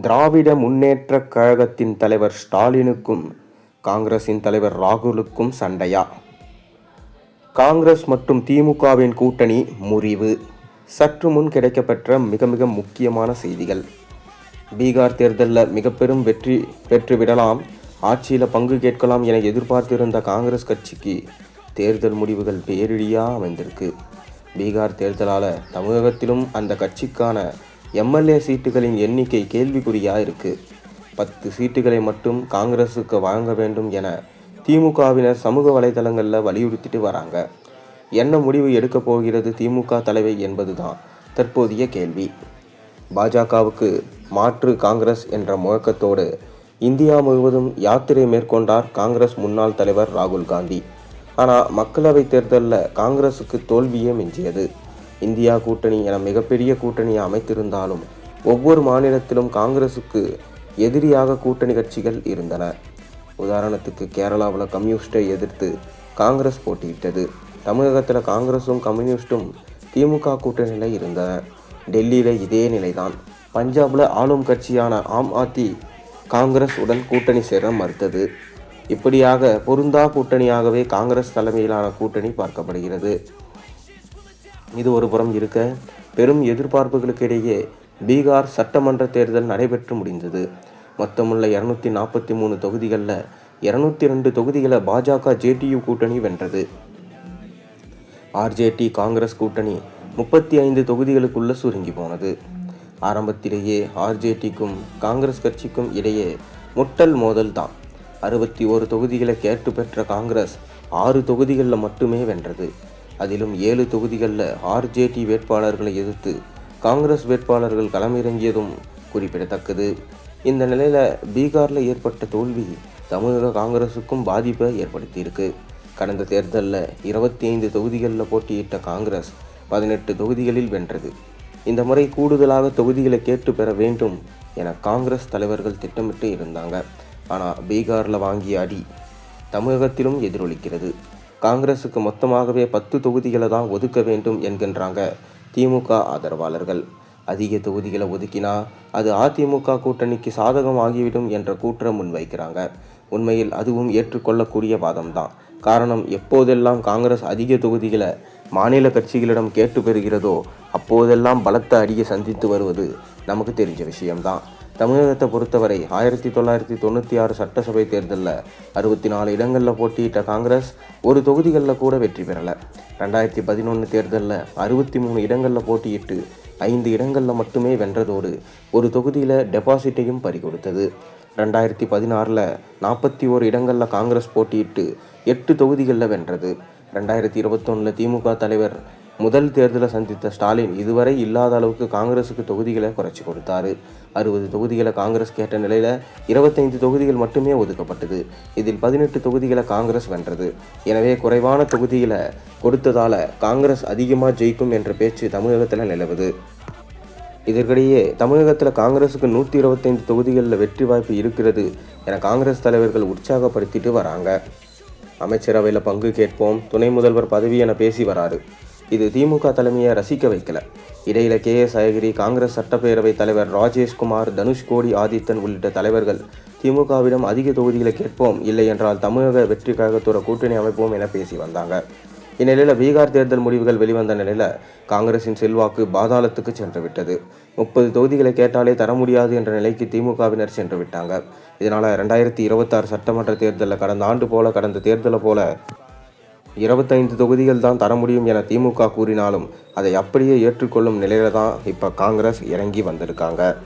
திராவிட முன்னேற்றக் கழகத்தின் தலைவர் ஸ்டாலினுக்கும் காங்கிரஸின் தலைவர் ராகுலுக்கும் சண்டையா? காங்கிரஸ் மற்றும் திமுகவின் கூட்டணி முறிவு. சற்று முன் கிடைக்கப்பெற்ற மிக மிக முக்கியமான செய்திகள். பீகார் தேர்தலில் மிக பெரும் வெற்றி பெற்றுவிடலாம் ஆட்சியில் பங்கு கேட்கலாம் என எதிர்பார்த்திருந்த காங்கிரஸ் கட்சிக்கு தேர்தல் முடிவுகள் பேரிடியாக அமைந்திருக்கு. பீகார் தேர்தலால் தமிழகத்திலும் அந்த கட்சிக்கான எம்எல்ஏ சீட்டுகளின் எண்ணிக்கை கேள்விக்குறியாக இருக்குது பத்து சீட்டுகளை மட்டும் காங்கிரஸுக்கு வழங்க வேண்டும் என திமுகவினர் சமூக வலைதளங்களில் வலியுறுத்திட்டு வராங்க. என்ன முடிவு எடுக்கப் போகிறது திமுக தலைவை என்பதுதான் தற்போதைய கேள்வி. பாஜகவுக்கு மாற்று காங்கிரஸ் என்ற முழக்கத்தோடு இந்தியா முழுவதும் யாத்திரை மேற்கொண்டார் காங்கிரஸ் முன்னாள் தலைவர் ராகுல் காந்தி. ஆனால் மக்களவைத் தேர்தலில் காங்கிரஸுக்கு தோல்வியே மிஞ்சியது. இந்தியா கூட்டணி என மிகப்பெரிய கூட்டணியை அமைத்திருந்தாலும் ஒவ்வொரு மாநிலத்திலும் காங்கிரசுக்கு எதிரியாக கூட்டணி கட்சிகள் இருந்தன. உதாரணத்துக்கு கேரளாவில் கம்யூனிஸ்டை எதிர்த்து காங்கிரஸ் போட்டியிட்டது. தமிழகத்தில் காங்கிரஸும் கம்யூனிஸ்டும் திமுக கூட்டணியில் இருந்தன. டெல்லியில் இதே நிலைதான். பஞ்சாபில் ஆளும் கட்சியான ஆம் ஆத்மி காங்கிரஸ் உடன் கூட்டணி சேர மறுத்தது. இப்படியாக பொருந்தா கூட்டணியாகவே காங்கிரஸ் தலைமையிலான கூட்டணி பார்க்கப்படுகிறது. இது ஒரு புறம் இருக்க பெரும் எதிர்பார்ப்புகளுக்கு இடையே பீகார் சட்டமன்ற தேர்தல் நடைபெற்று முடிந்தது. மொத்தமுள்ள இரநூத்தி நாற்பத்தி மூணு தொகுதிகளில் இரநூத்தி ரெண்டு தொகுதிகளை பாஜக ஜேடியு கூட்டணி வென்றது. ஆர்ஜேடி காங்கிரஸ் கூட்டணி முப்பத்தி ஐந்து தொகுதிகளுக்குள்ள சுருங்கி போனது. ஆரம்பத்திலேயே ஆர்ஜேடிக்கும் காங்கிரஸ் கட்சிக்கும் இடையே முட்டல் மோதல் தான் அறுபத்தி ஒரு தொகுதிகளை கேட்டு பெற்ற காங்கிரஸ் ஆறு தொகுதிகளில் மட்டுமே வென்றது. அதிலும் ஏழு தொகுதிகளில் ஆர்ஜேடி வேட்பாளர்களை எதிர்த்து காங்கிரஸ் வேட்பாளர்கள் களமிறங்கியதும் குறிப்பிடத்தக்கது. இந்த நிலையில் பீகாரில் ஏற்பட்ட தோல்வி தமிழக காங்கிரஸுக்கும் பாதிப்பை ஏற்படுத்தியிருக்கு. கடந்த தேர்தலில் இருபத்தி ஐந்து தொகுதிகளில் போட்டியிட்ட காங்கிரஸ் பதினெட்டு தொகுதிகளில் வென்றது. இந்த முறை கூடுதலாக தொகுதிகளை கேட்டு பெற வேண்டும் என காங்கிரஸ் தலைவர்கள் திட்டமிட்டு இருந்தாங்க. ஆனால் பீகாரில் வாங்கிய அடி தமிழகத்திலும் எதிரொலிக்கிறது. காங்கிரஸுக்கு மொத்தமாகவே பத்து தொகுதிகளை தான் ஒதுக்க வேண்டும் என்கின்றாங்க திமுக ஆதரவாளர்கள். அதிக தொகுதிகளை ஒதுக்கினா அது அதிமுக கூட்டணிக்கு சாதகம் ஆகிவிடும் என்ற கூற்றை முன்வைக்கிறாங்க. உண்மையில் அதுவும் ஏற்றுக்கொள்ளக்கூடிய வாதம்தான். காரணம் எப்போதெல்லாம் காங்கிரஸ் அதிக தொகுதிகளை மாநில கட்சிகளிடம் கேட்டு பெறுகிறதோ அப்போதெல்லாம் பலத்த அடியை சந்தித்து வருவது நமக்கு தெரிஞ்ச விஷயம்தான். தமிழகத்தை பொறுத்தவரை ஆயிரத்தி தொள்ளாயிரத்தி தொண்ணூற்றி ஆறு சட்டசபை தேர்தலில் அறுபத்தி நாலு இடங்களில் போட்டியிட்ட காங்கிரஸ் ஒரு தொகுதிகளில் கூட வெற்றி பெறலை. ரெண்டாயிரத்தி பதினொன்று தேர்தலில் அறுபத்தி மூணு இடங்களில் போட்டியிட்டு ஐந்து இடங்களில் மட்டுமே வென்றதோடு ஒரு தொகுதியில் டெபாசிட்டையும் பறிகொடுத்தது. ரெண்டாயிரத்தி பதினாறில் நாற்பத்தி ஓரு இடங்களில் காங்கிரஸ் போட்டியிட்டு எட்டு தொகுதிகளில் வென்றது. ரெண்டாயிரத்தி இருபத்தொன்னில் திமுக தலைவர் முதல் தேர்தலை சந்தித்த ஸ்டாலின் இதுவரை இல்லாத அளவுக்கு காங்கிரஸுக்கு தொகுதிகளை குறைச்சி கொடுத்தாரு. அறுபது தொகுதிகளை காங்கிரஸ் கேட்ட நிலையில் இருபத்தைந்து தொகுதிகள் மட்டுமே ஒதுக்கப்பட்டது. இதில் பதினெட்டு தொகுதிகளை காங்கிரஸ் வென்றது. எனவே குறைவான தொகுதிகளை கொடுத்ததால காங்கிரஸ் அதிகமாக ஜெயிக்கும் என்ற பேச்சு தமிழகத்தில் நிலவுது. இதற்கிடையே தமிழகத்தில் காங்கிரஸுக்கு நூற்றி இருபத்தைந்து தொகுதிகளில் வெற்றி வாய்ப்பு இருக்கிறது என காங்கிரஸ் தலைவர்கள் உற்சாகப்படுத்திட்டு வராங்க. அமைச்சரவையில் பங்கு கேட்போம் துணை முதல்வர் பதவி என பேசி வராரு. இது திமுக தலைமையை ரசிக்க வைக்கல. இடையில கே. எஸ். அழகிரி காங்கிரஸ் சட்டப்பேரவைத் தலைவர் ராஜேஷ்குமார் தனுஷ்கோடி ஆதித்தன் உள்ளிட்ட தலைவர்கள் திமுகவிடம் அதிக தொகுதிகளை கேட்போம் இல்லை என்றால் தமிழக வெற்றி கழகத்தோட கூட்டணி அமைப்போம் என பேசி வந்தாங்க. இந்நிலையில் பீகார் தேர்தல் முடிவுகள் வெளிவந்த நிலையில் காங்கிரசின் செல்வாக்கு பாதாளத்துக்கு சென்று விட்டது. முப்பது தொகுதிகளை கேட்டாலே தர முடியாது என்ற நிலைக்கு திமுகவினர் சென்று விட்டாங்க. இதனால் ரெண்டாயிரத்தி இருபத்தாறு சட்டமன்ற தேர்தலில் கடந்த ஆண்டு போல கடந்த தேர்தலை போல இருபத்தைந்து தொகுதிகள் தான் தர முடியும் என திமுக கூறினாலும் அதை அப்படியே ஏற்றுக்கொள்ளும் நிலையில தான் இப்போ காங்கிரஸ் இறங்கி வந்திருக்காங்க.